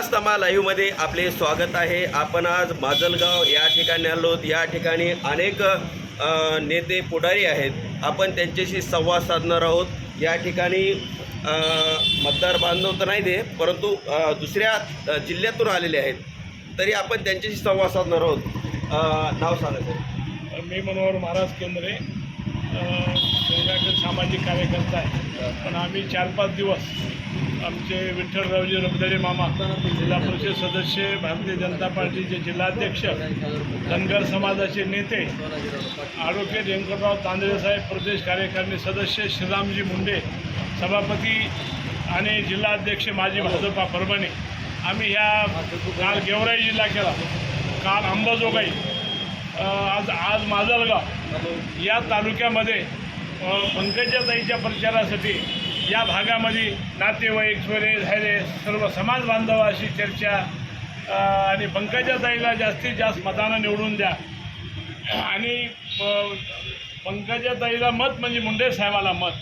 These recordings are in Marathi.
विकासनामा लाईव्हमध्ये आपले स्वागत आहे. आपण आज माजलगाव या ठिकाणी आलो. या ठिकाणी अनेक नेते पुढारी आहेत. आपण त्यांच्याशी संवाद साधणार आहोत. या ठिकाणी मतदार बांधव तर नाही ते परंतु दुसऱ्या जिल्ह्यातून आलेले आहेत. तरी आपण त्यांच्याशी संवाद साधणार आहोत. नाव सांगा मी मनोहर महाराज केंद्रे. सामाजिक कार्यकर्ता आहे. पण आम्ही चार पाच दिवस आमचे विठ्ठलरावजी रबदडे मामा जिल्हा परिषद सदस्य भारतीय जनता पार्टीचे जिल्हाध्यक्ष धनगर समाजाचे नेते ॲडव्होकेट व्यंकटराव तांदळेसाहेब प्रदेश कार्यकारिणी सदस्य श्रीरामजी मुंडे सभापती आणि जिल्हाध्यक्ष माजी भाजपा परभणी. आम्ही ह्या काल गेवराई जिल्हा केला. काल अंबाजोगाई आज आज माजलगाव. या तालुक्यामध्ये पंकजाताईच्या प्रचारासाठी या भागामध्ये नातेवाईक सोयरे झाले सर्व समाज बांधवाशी चर्चा आणि पंकजाताईला जास्तीत जास्त मतानं निवडून द्या. आणि अ, पंकजाताईला मत म्हणजे मुंडे साहेबाला मत.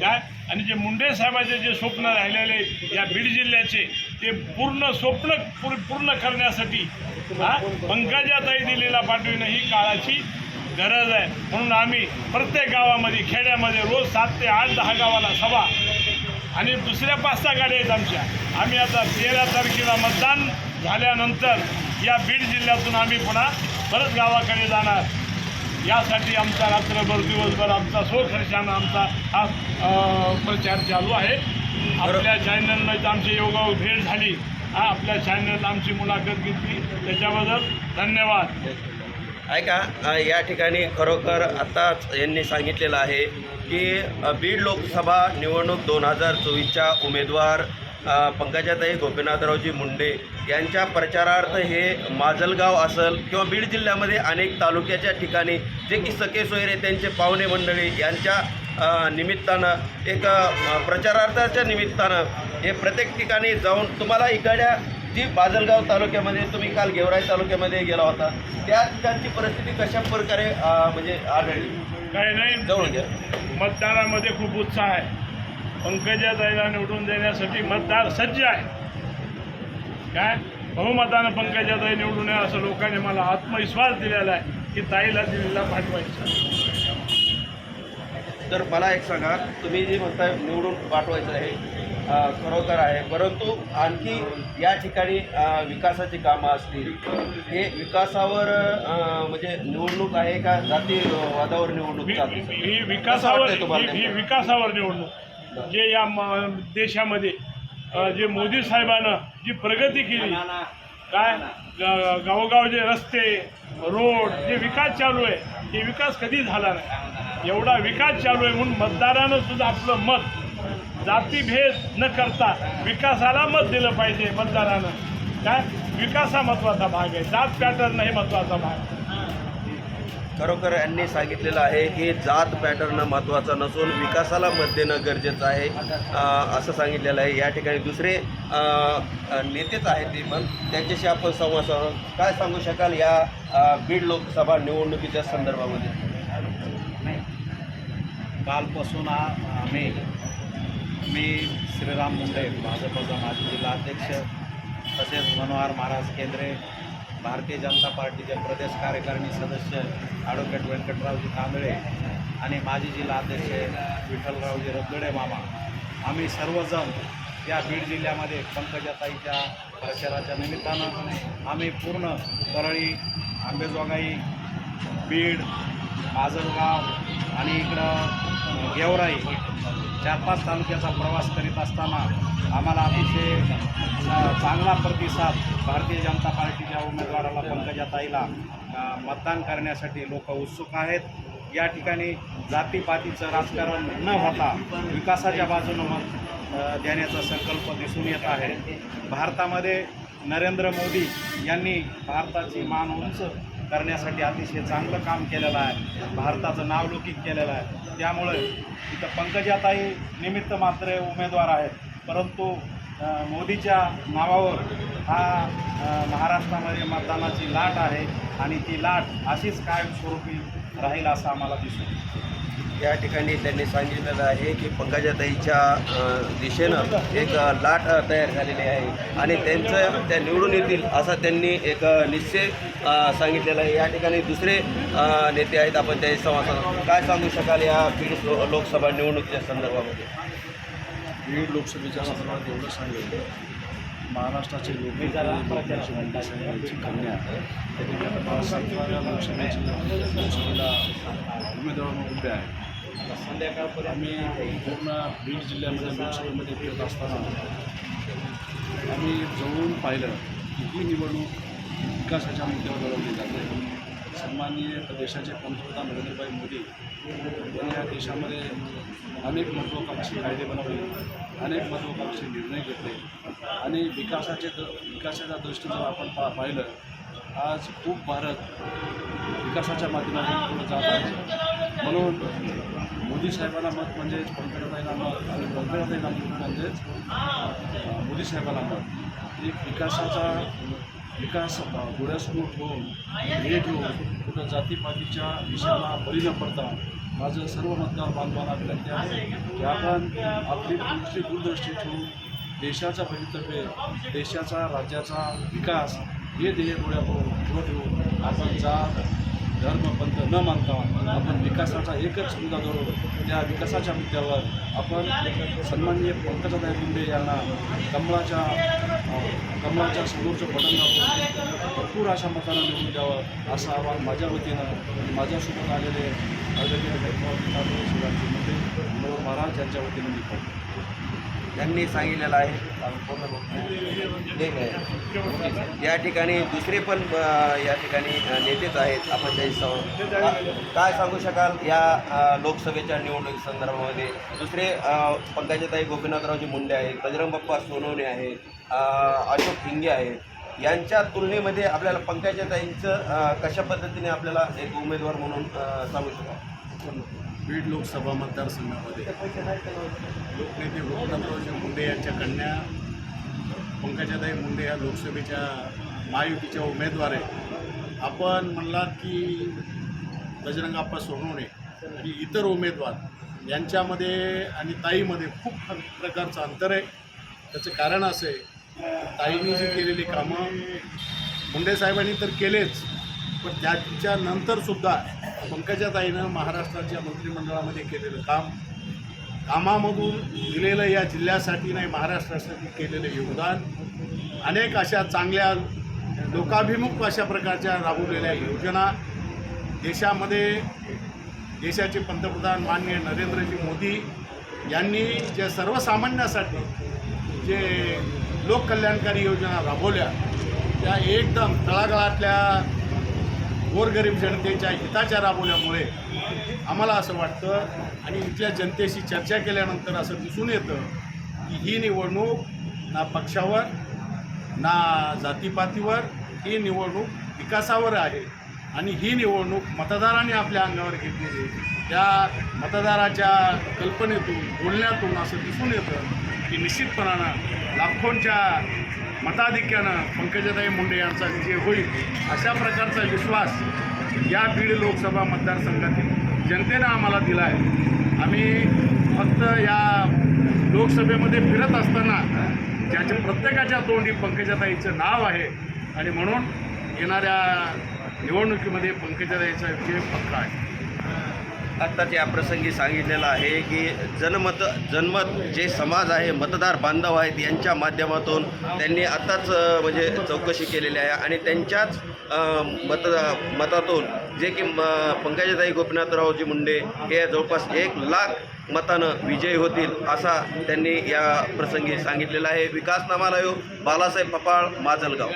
काय आणि जे मुंडे साहेबाचे जे स्वप्न राहिलेले या बीड जिल्ह्याचे ते पूर्ण स्वप्न पूर्ण करण्यासाठी हा पंकजाताई दिलेला पाठविणं ही काळाची गरज आहे. म्हणून आम्ही प्रत्येक गावामध्ये खेड्यामध्ये रोज सात ते आठ दहा गावाला सभा. आणि दुसऱ्या पाच सहा गाड्या आहेत आमच्या. आम्ही आता तेरा तारखेला मतदान झाल्यानंतर या बीड जिल्ह्यातून आम्ही पुन्हा परत गावाकडे जाणार. यासाठी आमचा रात्रभर दिवसभर आमचा स्वखर्चानं आमचा हा प्रचार चालू आहे. आपल्या चॅनलनं आमची योगा भेट झाली. हा आपल्या चॅनलला आमची मुलाखत घेतली. त्याच्याबद्दल धन्यवाद. ऐका या ठिकाणी खरोखर आत्ताच यांनी सांगितलेलं आहे की बीड लोकसभा निवडणूक दोन हजार चोवीसच्या उमेदवार पंकजाताई गोपीनाथरावजी मुंडे यांच्या प्रचारार्थ हे माजलगाव असेल किंवा बीड जिल्ह्यामध्ये अनेक तालुक्याच्या ठिकाणी जे की सके सोयरे त्यांचे पाहुणे मंडळी यांच्या निमित्तानं एक प्रचारार्थाच्या निमित्तानं हे प्रत्येक ठिकाणी जाऊन तुम्हाला इकडल्या जी बाजलगाव तालुक्यामध्ये तुम्ही काल गेवराई तालुक्यामध्ये गेला होता त्या ठिकाणची परिस्थिती कशा प्रकारे म्हणजे आढळली? काही नाही. जवळ घ्या. मतदारामध्ये खूप उत्साह आहे. पंकजाताईला निवडून देण्यासाठी मतदार सज्ज आहे. काय? बहुमतानं पंकजाताई निवडून या असं लोकांनी मला आत्मविश्वास दिलेला आहे की ताईला दिल्लीला पाठवायचं तर मला एक सांगा तुम्ही जे म्हणताय निवडून पाठवायचं आहे खरोखर आहे. परंतु आणखी या ठिकाणी विकासाची कामं असतील. हे विकासावर म्हणजे निवडणूक आहे का जाती वादावर निवडणूक ही चालते विकासावर ही-? विकासावर निवडणूक. जे या म- देशामध्ये जे मोदी साहेबानं जी प्रगती केली काय? ग- गावोगावचे रस्ते रोड जे विकास चालू आहे हे विकास कधी झाला नाही? एवढा विकास चालू आहे म्हणून मतदारानं सुद्धा आपलं मत जातीभेद न करता विकासाला मत दिलं पाहिजे मतदारानं. काय? विकास हा महत्त्वाचा भाग आहे. जात पॅटर्न हे महत्त्वाचा भाग खरोखर यांनी सांगितलेलं आहे की जात पॅटर्न महत्त्वाचा नसून विकासाला मत देणं गरजेचं आहे. असं सांगितलेलं आहे. या ठिकाणी दुसरे नेतेच आहेत ते पण. त्यांच्याशी आपण संवाद साधू. काय सांगू शकाल या बीड लोकसभा निवडणुकीच्या संदर्भामध्ये? कालपासून आम्ही मी श्रीराम मुंडे भाजपचा माजी जिल्हाध्यक्ष तसेच मनोहर महाराज केंद्रे भारतीय जनता पार्टीचे प्रदेश कार्यकारिणी सदस्य ॲडव्होकेट व्यंकटरावजी तांदळे आणि माजी जिल्हाध्यक्ष विठ्ठलरावजी रबदडे मामा. आम्ही सर्वजण या बीड जिल्ह्यामध्ये पंकजाताईच्या प्रचाराच्या निमित्तानं आम्ही पूर्ण परळी आंबेजोगाई बीड माजलगाव आणि इकडं गेवराई चार पाच तालुक्याचा प्रवास करीत असताना आम्हाला अतिशय चांगला प्रतिसाद भारतीय जनता पार्टीच्या उमेदवाराला पंकजाताईला मतदान करण्यासाठी लोक उत्सुक आहेत. या ठिकाणी जातीपातीचं राजकारण न होता विकासाच्या बाजूनं मत देण्याचा संकल्प दिसून येत आहे. भारतामध्ये नरेंद्र मोदी यांनी भारताची मान उंच करण्यासाठी अतिशय चांगलं काम केलेलं आहे. भारताचं नावलौकिक केलेलं आहे. त्यामुळे इथं पंकजाताई निमित्त मात्र उमेदवार आहेत. परंतु मोदीच्या नावावर हा महाराष्ट्रामध्ये मतदानाची लाट आहे आणि ती लाट अशीच कायमस्वरूपी राहील असं आम्हाला दिसून या ठिकाणी त्यांनी सांगितलेलं आहे की पंकजाताईच्या दिशेनं एक लाट तयार झालेली आहे. आणि त्यांचं त्या निवडून येतील असा त्यांनी एक निश्चय सांगितलेला आहे. या ठिकाणी दुसरे नेते आहेत. आपण त्याही समाजात काय सांगू शकाल या बीड लो- लोकसभा निवडणुकीच्या संदर्भामध्ये? बीड लोकसभेच्या संदर्भात एवढं सांगेल. महाराष्ट्राचे यांची कन्या सातव्या उमेदवार म्हणून उभे आहे आम्ही पूर्ण बीड जिल्ह्यामध्ये लोकसभेमध्ये फिरत असताना आम्ही जवळून पाहिलं की ही निवडणूक विकासाच्या मुद्द्यावर लढवली जाते. सन्माननीय देशाचे पंतप्रधान नरेंद्रभाई मोदी यांनी या देशामध्ये अनेक महत्त्वाकांक्षी कायदे बनवले अनेक महत्त्वाकांक्षी निर्णय घेतले आणि विकासाचे द विकासाच्या दृष्टीने जर आपण पा पाहिलं आज खूप भारत विकासाच्या माध्यमातून पुढे जात आहे. म्हणून मोदी साहेबांना मत म्हणजेच पंतप्रधानांना मत आणि पंतप्रधानांना मत म्हणजेच मोदी साहेबांना मत. एक विकासाचा विकास अं, डोळ्यासमोर ठेवून ध्येय ठेवून कुठं जातीपातीच्या विषयाला बळी न पडता माझं सर्व मतदार बांधवांना विनंती आहे की आपण आपली पुढची दूरदृष्टी ठेवून देशाचा भवितव्य देशाचा राज्याचा विकास हे ध्येय डोळ्यापुढे पुढं ठेवून आपण जात धर्म पंथ न मानता आपण विकासाचा एकच मुद्दा धरून त्या विकासाच्या मुद्द्यावर आपण सन्माननीय पंकजाताई मुंडे यांना कमळाच्या कमळाच्या समोरचं बटन भरपूर अशा मतानं निवडून द्यावं असं आव्हान माझ्या वतीनं माझ्यासोबत आलेले आदरणीय गैरवाद शिवाजी मुंडे मनोहर महाराज यांच्या वतीनं मी त्यांनी सांगितलेलं आहे. ठीक आहे या ठिकाणी दुसरे पण या ठिकाणी नेतेच आहेत. आपण त्यांची संवाद काय सांगू शकाल? या लोकसभेच्या निवडणुकी संदर्भामध्ये दुसरे पंकजाताई गोपीनाथरावजी मुंडे आहेत बजरंग बाप्पा सोनवणे आहे अशोक हिंगे आहेत. यांच्या तुलनेमध्ये आपल्याला पंकजाताईंचं कशा पद्धतीने आपल्याला एक उमेदवार म्हणून सांगू शकाल? बीड लोकसभा मतदारसंघामध्ये. लोकनेते गोपीनाथरावजी मुंडे यांच्या कन्या पंकजाताई मुंडे या लोकसभेच्या महायुतीच्या उमेदवार आहे आपण म्हणलात की बजरंग आप्पा सोनवणे आणि इतर उमेदवार यांच्यामध्ये आणि ताईमध्ये खूप प्रकारचं अंतर आहे. त्याचं कारण असं आहे ताईंनी जी केलेली कामं मुंडे साहेबांनी तर केलेच पण त्याच्या नंतरसुद्धा पंकजाताईनं महाराष्ट्राच्या मंत्रिमंडळामध्ये केलेलं काम कामामधून दिलेलं या जिल्ह्यासाठी नाही महाराष्ट्रासाठी केलेलं योगदान अनेक अशा चांगल्या लोकाभिमुख अशा प्रकारच्या राबवलेल्या योजना देशामध्ये देशाचे पंतप्रधान माननीय नरेंद्रजी मोदी यांनी ज्या सर्वसामान्यासाठी जे लोककल्याणकारी योजना राबवल्या त्या एकदम तळागाळातल्या गोरगरीब जनतेच्या हिताच्या राबवल्यामुळे आम्हाला असं वाटतं आणि इथल्या जनतेशी चर्चा केल्यानंतर असं दिसून येतं की ही निवडणूक ना पक्षावर ना जातीपातीवर ही निवडणूक विकासावर आहे आणि ही निवडणूक मतदारांनी आपल्या अंगावर घेतलेली आहे. त्या मतदाराच्या कल्पनेतून बोलण्यातून असं दिसून येतं की निश्चितपणानं लाखोंच्या मताधिक्यानं पंकजाताई मुंडे यांचा विजय होईल अशा प्रकारचा विश्वास या बीड लोकसभा मतदारसंघातील जनतेनं आम्हाला दिला आहे आम्ही फक्त या लोकसभेमध्ये फिरत असताना ज्याच्या प्रत्येकाच्या तोंडी पंकजाताईचं नाव आहे आणि म्हणून येणाऱ्या निवडणुकीमध्ये पंकजाताईचा विजय पक्का आहे. आत्ताच या प्रसंगी सांगितलेलं आहे की जनमत जनमत जे समाज आहे मतदार बांधव आहेत यांच्या माध्यमातून त्यांनी आत्ताच म्हणजे चौकशी केलेली आहे आणि त्यांच्याच मत मतातून जे की म पंकजाताई गोपीनाथरावजी मुंडे हे जवळपास एक लाख मतानं विजयी होतील असा त्यांनी या प्रसंगी सांगितलेला आहे. विकासनामाला येऊ बालासाहेब पपाळ माजलगाव.